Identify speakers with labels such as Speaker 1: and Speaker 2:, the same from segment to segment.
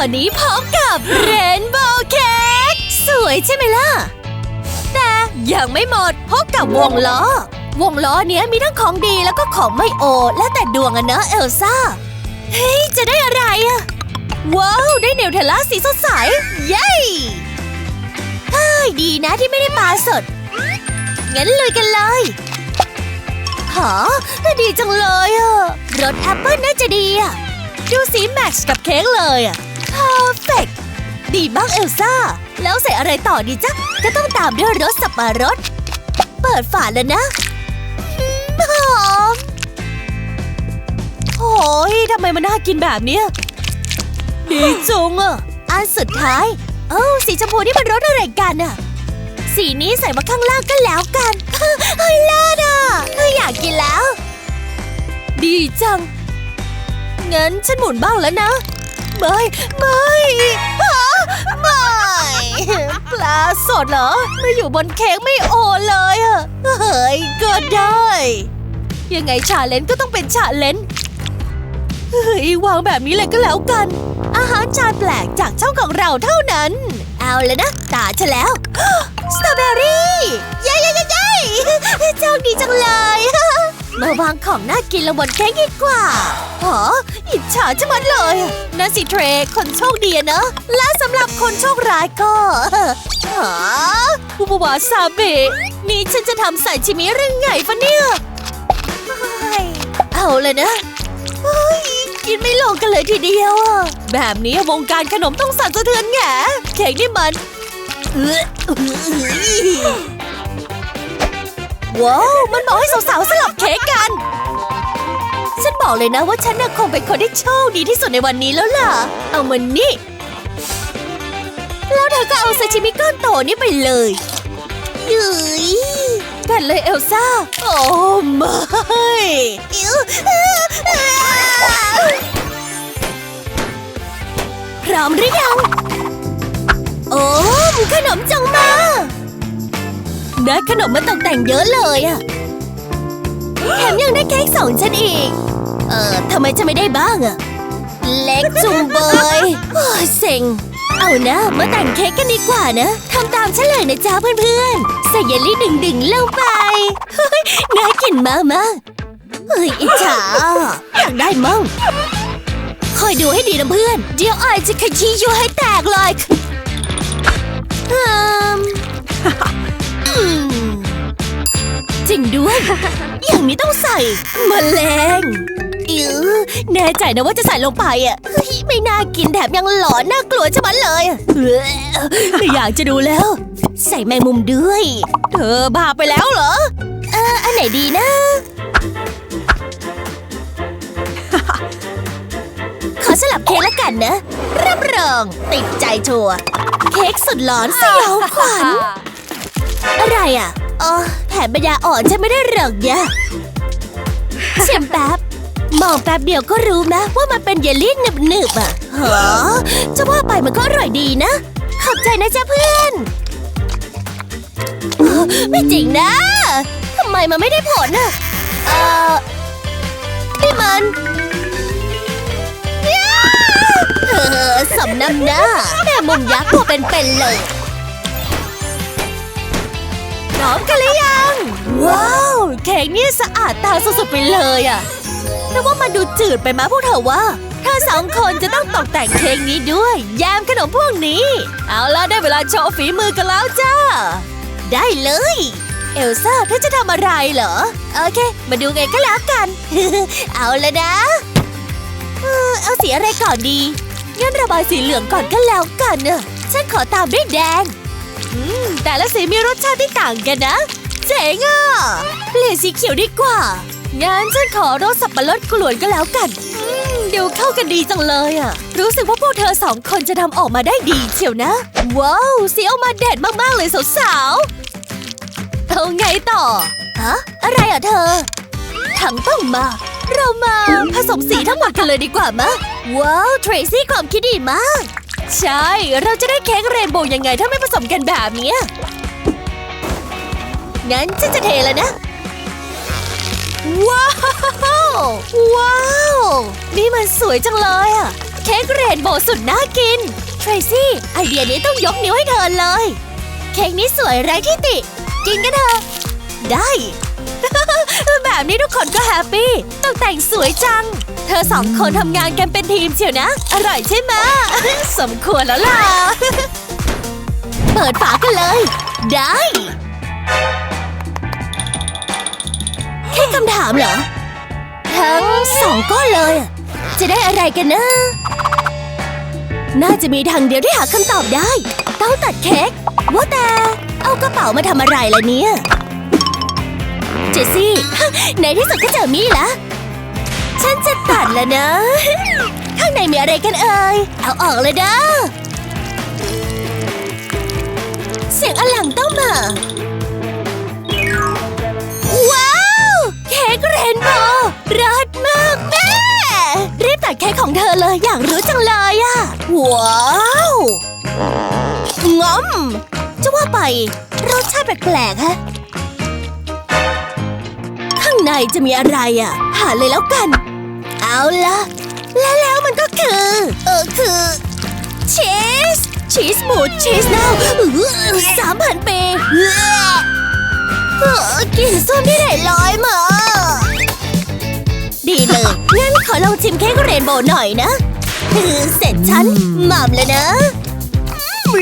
Speaker 1: อนนี้พร้อมกับเรนโบว์เค้กสวยใช่ไหมล่ะ แต่ยังไม่หมดพบกับวงล้อ วงล้อเนี้ยมีทั้งของดีแล้วก็ของไม่โอ แล้วแต่ดวงอะเนอะเอลซ่า เฮ้ย จะได้อะไรอะว้าว ได้เนวเทลล่าสีสดใส เย้เฮ้ยดีนะที่ไม่ได้ปลาสด งั้นลุยกันเลยหอดีจังเลยอะรสแอปเปิลน่าจะดีอะดูสีแมทช์กับเค้กเลยอะ perfect ดีมากเอลซ่า แล้วใส่อะไรต่อดีจ๊ะ ก็ต้องตามด้วยรสสับปะรด เปิดฝาแล้วนะหอมโอ้ยทำไมมันน่ากินแบบเนี้ยดีจุงอะ อันสุดท้าย เอ้าสีชมพูนี่มันรสอะไรกันอะ สีนี้ใส่มาข้างล่างก็แล้วกันเฮ้ยเลิศอะอยากกินแล้ว ดีจัง งั้นฉันหมุนบ้างแล้วนะ ไม่ไม่ไม่ปลาสดเหรอไม่อยู่บนเค้กไม่โอเลยอะเฮ้ยก็ได้ ยังไงชาเลนจ์ก็ต้องเป็นชาเลนจ์เฮ้ยวางแบบนี้เลยก็แล้วกัน อาหารจานแปลกจากช่องของเราเท่านั้น เอาเลยนะตาฉันแล้วสตรอเบอรี่เย้เย้เย้เย้โชคดีจังเลย มาวางของน่ากินลงบนเค้กดีกว่าหออิจฉาจะมัดเลยนั่นสิเทรคนโชคดีนะ และสำหรับคนโชคร้ายก็หาบูบวาซาเบะนี่ฉันจะทำใส่ชิมิหรือไงฟะเนี่ยเอาเลยนะกินไม่ลงกันเลยทีเดียวอะแบบนี้วงการขนมต้องสั่นสะเทือนแหงเค้กนี่มันเออ ว้าว มันบอกให้สาวๆสลับเค้กกัน ฉันบอกเลยนะว่าฉันน่ะคงเป็นคนที่โชคดีที่สุดในวันนี้แล้วล่ะ เอามันนี่ แล้วเธอก็เอาซาชิมิก้อนโตนี่ไปเลยยืยกันเลยเอลซ่า โอ้ไม่พร้อมหรือยัง โอ้ขนมจังมา ได้ขนมมาตกแต่งเยอะเลยอะแถมยังได้เค้กสองชั้นอีก เอ่อทำไมจะไม่ได้บ้างอะเล็กจุงเบยโอ้ยเซ็ง เอานะ มาแต่งเค้กกันดีกว่านะทำตามฉันเลยนะจ๊ะเพื่อนๆ ใส่เยลลี่ดึงๆลงไปเฮ้ยน่ากินมากมากเฮ้ยอิจฉาอยากได้มั่งคอยดูให้ดีนะเพื่อน เดี๋ยวอายจะขยี้ยูให้แตกเลยอืม อย่างนี้ต้องใส่มแมลงอิ๋วแน่ใจนะว่าจะใส่ลงไปอะเฮ้ยไม่น่ากินแถมยังหลอนน่ากลัวชะมัดเลยอะเอ้อไม่อยากจะดูแล้ว ใส่แมงมุมด้วย เธอบ้าไปแล้วเหรอ เอออันไหนดีนะ ขอสลับเค้กละกันนะ รับรอง ติดใจชัวร์เค้กสุดหลอนสยองขวัญอะไรอะอ๋อ นปัญญาอ่อนฉันไม่ได้หรอกยะเชิมแป๊บ มองแป๊บเดียวก็รู้นะ ว่ามันเป็นเยลลี่หนึบๆอะเหรอจะว่าไปมันก็อร่อยดีนะ ขอบใจนะจ๊ะเพื่อน ไม่จริงนะทำไมมันไม่ได้ผลอะ เออนี่มันย้าเออสำน้ำหน้าแม่มุมยักษ์ตัวเป็นๆเลย พร้อมกันหรือยัง ว้าวเค้กนี่สะอาดตาสุดๆไปเลยอะแต่ว่ามันดูจืดไปไหมพวกเธอว่าเธอสองคนจะต้องตกแต่งเค้กนี้ด้วย แยมขนมพวกนี้ เอาล่ะได้เวลาโชว์ฝีมือกันแล้วจ้า ได้เลย เอลซ่าเธอจะทำอะไรเหรอ โอเค มาดูไงก็แล้วกัน เอาละนะ เออเอาสีอะไรก่อนดี งั้นระบายสีเหลืองก่อนก็แล้วกันเนอะฉันขอตามด้วยแดง แต่ละสีมีรสชาติที่ต่างกันนะ เจ๋งอะเปลี่ยนสีเขียวดีกว่า งั้นฉันขอรสสับปะรดกลวนก็แล้วกันอืมดูเข้ากันดีจังเลยอะ รู้สึกว่าพวกเธอสองคนจะทำออกมาได้ดีเชียวนะ ว้าวสีออกมาเด็ดมากๆเลยสาวๆเอาไงต่อ ฮะ อะไรอะเธอทั้งต้องมา เรามาผสมสีทั้งหมดกันเลยดีกว่ามะ ว้าวเทรซี่ความคิดดีมาก ใช่ เราจะได้เค้กเรนโบว์ยังไงถ้าไม่ผสมกันแบบเนี้ยงั้นฉันจะเทแล้วนะ ว้าว ว้าว นี่มันสวยจังเลยอะเค้กเรนโบว์สุดน่ากิน เทรซี่ ไอเดียนี้ต้องยกนิ้วให้เธอเลย เค้กนี้สวยไร้ที่ติ กินกันเถอะได้ แบบนี้ทุกคนก็แฮปปี้ตกแต่งสวยจัง เธอสองคนทำงานกันเป็นทีมเชียวนะ อร่อยใช่ไหม สมควรแล้วล่ะ เปิดฝากันเลย ได้ แค่คำถามเหรอ ทั้งสองก้อนเลยอะจะได้อะไรกันนะ น่าจะมีทางเดียวที่หาคำตอบได้ ต้องตัดเค้กว่าแต่ เอากระเป๋ามาทำอะไรล่ะเนี่ย เจสซี่ ในที่สุดก็เจอมี่ละ ฉันจะตัดแล้วนะ ข้างในมีอะไรกันเอ่ย เอาออกเลยเด้อ เสียงอลังต้องมา ว้าว เค้กเรนโบว์รัดมากแม่ รีบตัดเค้กของเธอเลยอยากรู้จังเลยอะ ว้าวงอมจะว่าไปรสชาติแปลกๆฮะ ข้างในจะมีอะไรอะหาเลยแล้วกัน เอาละและแล้วมันก็คือ เออคือชีสชีสหมูชีสเน่าสามพันปีกลิ่นส้มที่ไหนลอยมา ดีเลยงั้นขอลองชิมเค้กเรนโบว์หน่อยนะเสร็จฉันหม่ำเลยนะ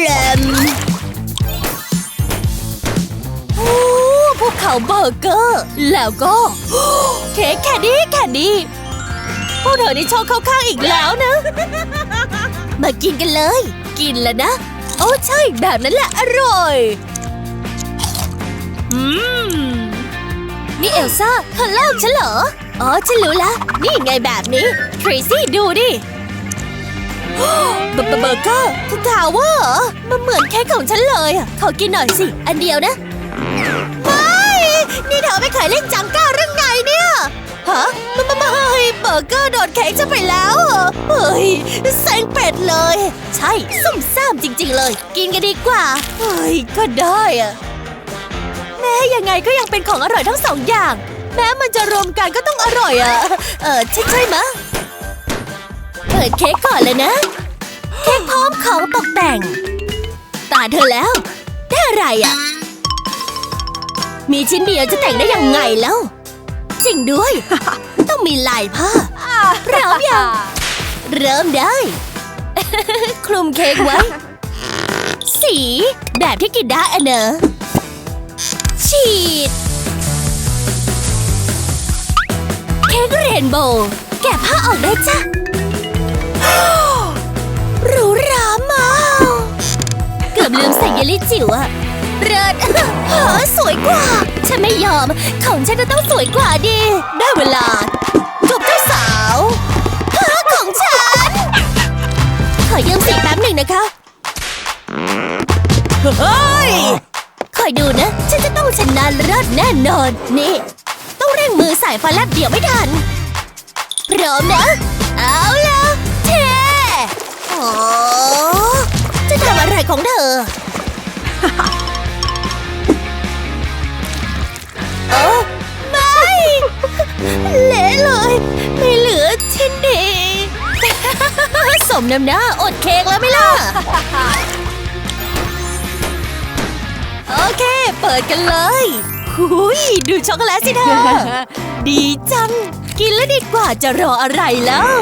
Speaker 1: แรมโอ้ภูเขาเบอร์เกอร์ แล้วก็ เค้กแคนดี้แคนดี้ พวกเธอนี่โชว์เข้าข้างอีกแล้วนะ มากินกันเลย กินแล้วนะ โอ้ใช่แบบนั้นแหละอร่อยอืมนี่เอลซ่าเธอเล่าฉันเหรอ อ๋อ ฉันรู้ละ นี่ไงแบบนี้ทรีซี่ดูดิเบเบเบอร์เกอร์ทุกทาวเวอร์เหรอมันเหมือนเค้กของฉันเลยอะขอกินหน่อยสิ อันเดียวนะ ไม่ นี่เธอไม่เคยเล่นจังก้า ฮะไม่ไม่ไม่เบอร์เกอร์โดนเค้กจะไปแล้วเฮ้ยเซ็งเป็ดเลย ใช่ซุ่มซ่ามจริง ๆ เลย กินกันดีกว่า เฮ้ย ก็ได้อะแม้ยังไงก็ยังเป็นของอร่อยทั้งสองอย่าง แม้มันจะรวมกันก็ต้องอร่อยอะเออใช่ใช่มเปิดเค้กก่อนเลยนะ เค้กพร้อมของตกแต่ง ตาเธอแล้ว ได้อะไรอะมีชิ้นเดียวจะแต่งได้ยังไงแล้ว จริงด้วย ต้องมีลายผ้าพร้อมยังเริ่มได้ คลุมเค้กไว้ สีแบบที่กินได้อะเนอะฉีด เค้กเรนโบว์แกะผ้าออกได้จ้ะหรูหรามากเกือบลืมใส่เยลลี่จิ๋วอะ เริดเฮ้อสวยกว่า ฉันไม่ยอม ของฉันจะต้องสวยกว่าดิ ได้เวลาจบเจ้าสาวเฮ้อของฉัน ขอยืมสีแป๊บหนึ่งนะคะเฮ้ยคอยดูนะ ฉันจะต้องชนะเลิศแน่นอน นี่ ต้องเร่งมือสายฟ้าแลบเดี๋ยวไม่ทัน พร้อมนะ เอาละเทโอ้จะทำอะไรของเธอ เละเลย ไม่เหลือชิ้นดีสมน้ำหน้าอดเค้กแล้วไม่ล่ะ โอเค เปิดกันเลยหุยดูช็อกโกแลตสิเธอ ดีจัง กินแล้วดีกว่าจะรออะไรแล้ว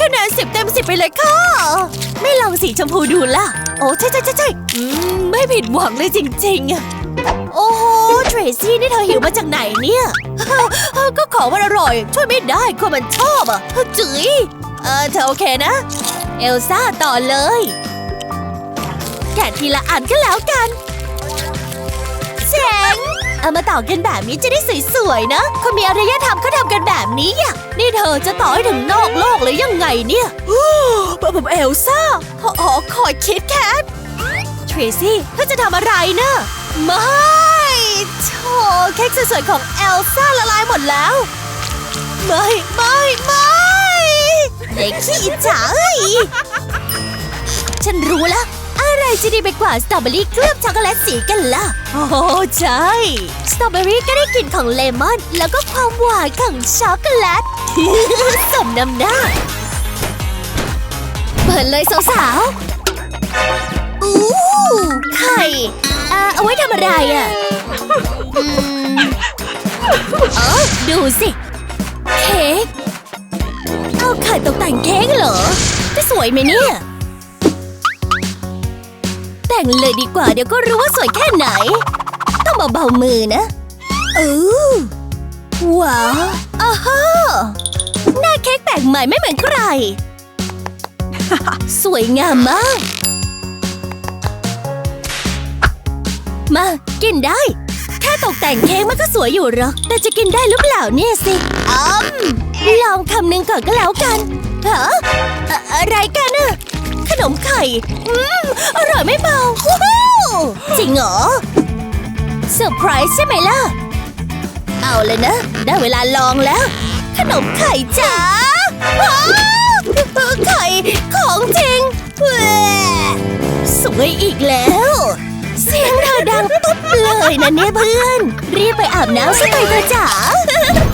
Speaker 1: คะแนนสิบเต็มสิบไปเลยค่ะ ไม่ลองสีชมพูดูล่ะ โอ้ใช่ใช่ใช่ใช่อืมไม่ผิดหวังเลยจริงๆอะ โอ้โหเทรซี่นี่เธอหิวมาจากไหนเนี่ย ก็ของมันอร่อย ช่วยไม่ได้คนมันชอบอะจื๋ยเออเธอโอเคนะ เอลซ่าต่อเลย แกะทีละอันก็แล้วกันเจ๋งเอามาต่อกันแบบนี้จะได้สวยๆนะ คนมีอารยธรรมเขาทำกันแบบนี้อะนี่เธอจะต่อให้ถึงนอกโลกเลยยังไงเนี่ยแบบเอลซ่าขอขอคอยคิดแคททรีซี่เธอจะทำอะไรนะ ไม่โธ่เค้กสวยๆของเอลซ่าละลายหมดแล้ว ไม่ไม่ไม่เด็กขี้อิจฉาเอ้ยฉันรู้แล้ว อะไรจะดีไปกว่าสตรอเบอรี่เคลือบช็อกโกแลตสีกันล่ะ โอ้ใช่สตรอเบอรี่ก็ได้กลิ่นของเลมอน แล้วก็ความหวานของช็อกโกแลตสมน้ำหน้า เปิดเลยสาวๆอู้ไข่ อ่าเอาไว้ทำอะไรอะอืมเออดูสิ เค้ก เอาไข่ตกแต่งเค้กเหรอ จะสวยไหมเนี่ย แต่งเลยดีกว่าเดี๋ยวก็รู้ว่าสวยแค่ไหน ต้องเบาๆมือนะเออว้าวอ้าฮะหน้าเค้กแปลกใหม่ไม่เหมือนใคร สวยงามมาก มา กินได้ แค่ตกแต่งเค้กมันก็สวยอยู่หรอกแต่จะกินได้หรือเปล่าเนี่ยสิอืมลองคำหนึ่งก่อนก็แล้วกันฮะอะอะไรกันอะขนมไข่อืมอร่อยไม่เบาว้าวจริงเหรอเซอร์ไพรส์ใช่ไหมล่ะ เอาเลยนะ ได้เวลาลองแล้ว ขนมไข่จ๋าว้าวไข่ของจริงแหวสวยอีกแล้ว เสียงเธอดังตุ๊บเลยนะเนี่ยเพื่อน รีบไปอาบน้ำซะไปเธอะจ๋า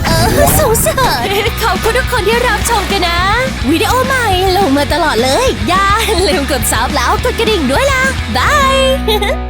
Speaker 1: เออสงสารขอบคุณทุกคนที่รับชมกันนะ วิดีโอใหม่ลงมาตลอดเลย อย่าลืมกดซับแล้วกดกระดิ่งด้วยล่ะบาย